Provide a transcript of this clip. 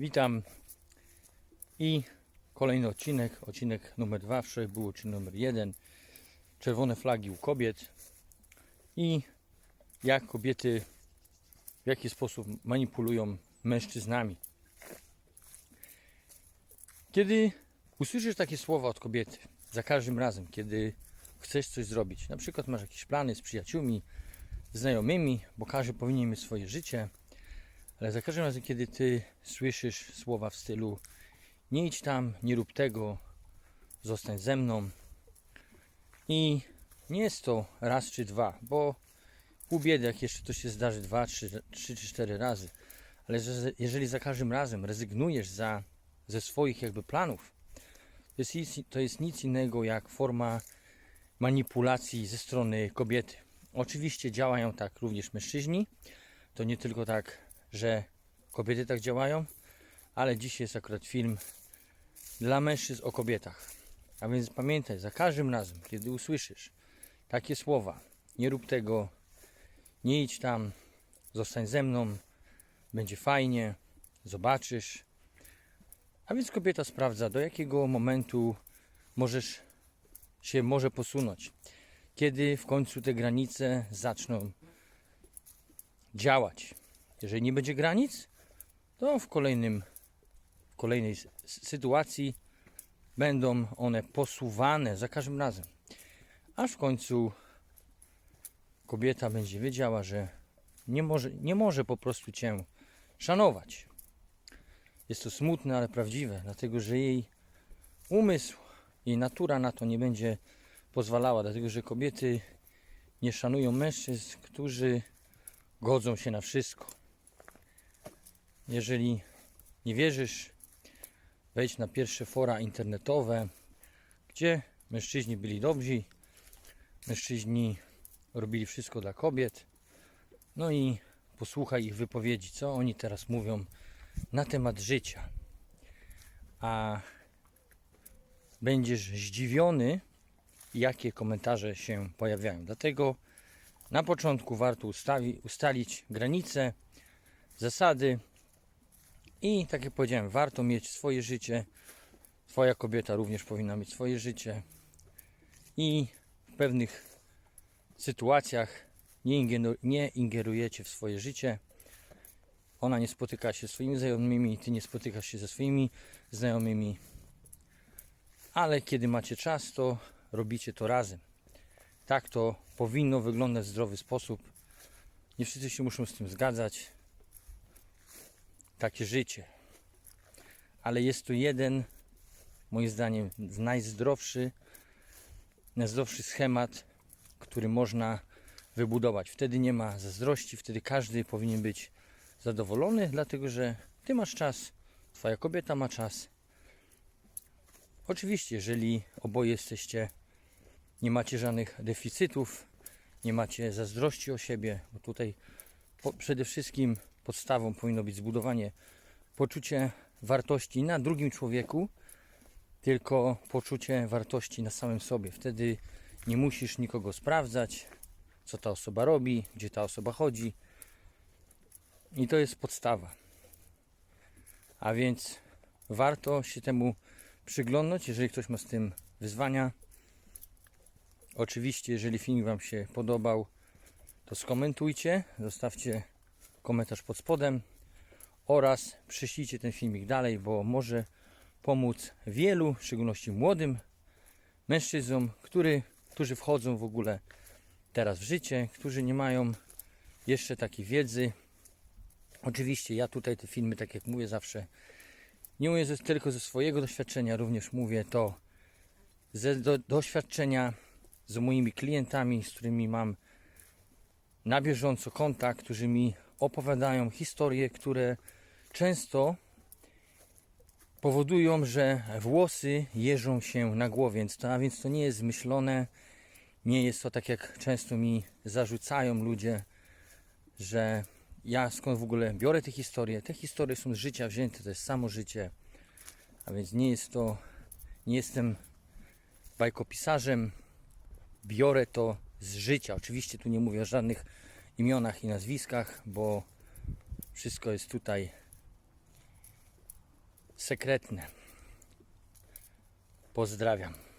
Witam. I kolejny odcinek, odcinek numer 2, wczoraj był odcinek numer 1, czerwone flagi u kobiet. I jak kobiety w jaki sposób manipulują mężczyznami. Kiedy usłyszysz takie słowa od kobiety, za każdym razem, kiedy chcesz coś zrobić, na przykład masz jakieś plany z przyjaciółmi, znajomymi, bo każdy powinien mieć swoje życie, ale za każdym razem, kiedy ty słyszysz słowa w stylu nie idź tam, nie rób tego, zostań ze mną i nie jest to raz czy dwa, bo pół biedy, jak jeszcze to się zdarzy dwa, trzy, trzy czy cztery razy, ale że, jeżeli za każdym razem rezygnujesz za, ze swoich jakby planów, to jest, to jest nic innego jak forma manipulacji ze strony kobiety. Oczywiście działają tak również mężczyźni. To nie tylko tak, że kobiety tak działają, ale dzisiaj jest akurat film dla mężczyzn o kobietach. A więc pamiętaj, za każdym razem, kiedy usłyszysz takie słowa, nie rób tego, nie idź tam, zostań ze mną, będzie fajnie, zobaczysz. A więc kobieta sprawdza, do jakiego momentu możesz się może posunąć. Kiedy w końcu te granice zaczną działać. Jeżeli nie będzie granic, to w kolejnym w kolejnej sytuacji będą one posuwane za każdym razem. Aż w końcu kobieta będzie wiedziała, że nie może, nie może po prostu cię szanować. Jest to smutne, ale prawdziwe, dlatego że jej umysł, jej natura na to nie będzie pozwalała, dlatego że kobiety nie szanują mężczyzn, którzy godzą się na wszystko. Jeżeli nie wierzysz, wejdź na pierwsze fora internetowe, gdzie mężczyźni byli dobrzy, mężczyźni robili wszystko dla kobiet. No i posłuchaj ich wypowiedzi, co oni teraz mówią na temat życia. A będziesz zdziwiony, jakie komentarze się pojawiają. Dlatego na początku warto ustawi, ustalić granice, zasady i tak jak powiedziałem, warto mieć swoje życie. Twoja kobieta również powinna mieć swoje życie i w pewnych sytuacjach nie, ingeru- nie ingerujecie w swoje życie. Ona nie spotyka się ze swoimi znajomymi, ty nie spotykasz się ze swoimi znajomymi, ale kiedy macie czas, to robicie to razem. Tak to powinno wyglądać w zdrowy sposób. Nie wszyscy się muszą z tym zgadzać. Takie życie. Ale jest to jeden, moim zdaniem, najzdrowszy, najzdrowszy schemat, który można wybudować. Wtedy nie ma zazdrości, wtedy każdy powinien być zadowolony, dlatego że ty masz czas, twoja kobieta ma czas. Oczywiście, jeżeli oboje jesteście, nie macie żadnych deficytów, nie macie zazdrości o siebie, bo tutaj po, przede wszystkim podstawą powinno być zbudowanie poczucie wartości na drugim człowieku, tylko poczucie wartości na samym sobie. Wtedy nie musisz nikogo sprawdzać, co ta osoba robi, gdzie ta osoba chodzi. I to jest podstawa. A więc warto się temu przyglądać, jeżeli ktoś ma z tym wyzwania. Oczywiście, jeżeli film Wam się podobał, to skomentujcie, zostawcie komentarz pod spodem oraz przyślijcie ten filmik dalej, bo może pomóc wielu, w szczególności młodym mężczyznom, który, którzy wchodzą w ogóle teraz w życie, którzy nie mają jeszcze takiej wiedzy. Oczywiście ja tutaj te filmy, tak jak mówię zawsze, nie mówię tylko ze swojego doświadczenia, również mówię to ze do, doświadczenia z moimi klientami, z którymi mam na bieżąco kontakt, którzy mi opowiadają historie, które często powodują, że włosy jeżą się na głowie, a więc to nie jest zmyślone, nie jest to tak jak często mi zarzucają ludzie, że ja skąd w ogóle biorę te historie. Te historie są z życia wzięte, to jest samo życie, a więc nie jest to, nie jestem bajkopisarzem, biorę to z życia. Oczywiście tu nie mówię o żadnych imionach i nazwiskach, bo wszystko jest tutaj sekretne. Pozdrawiam.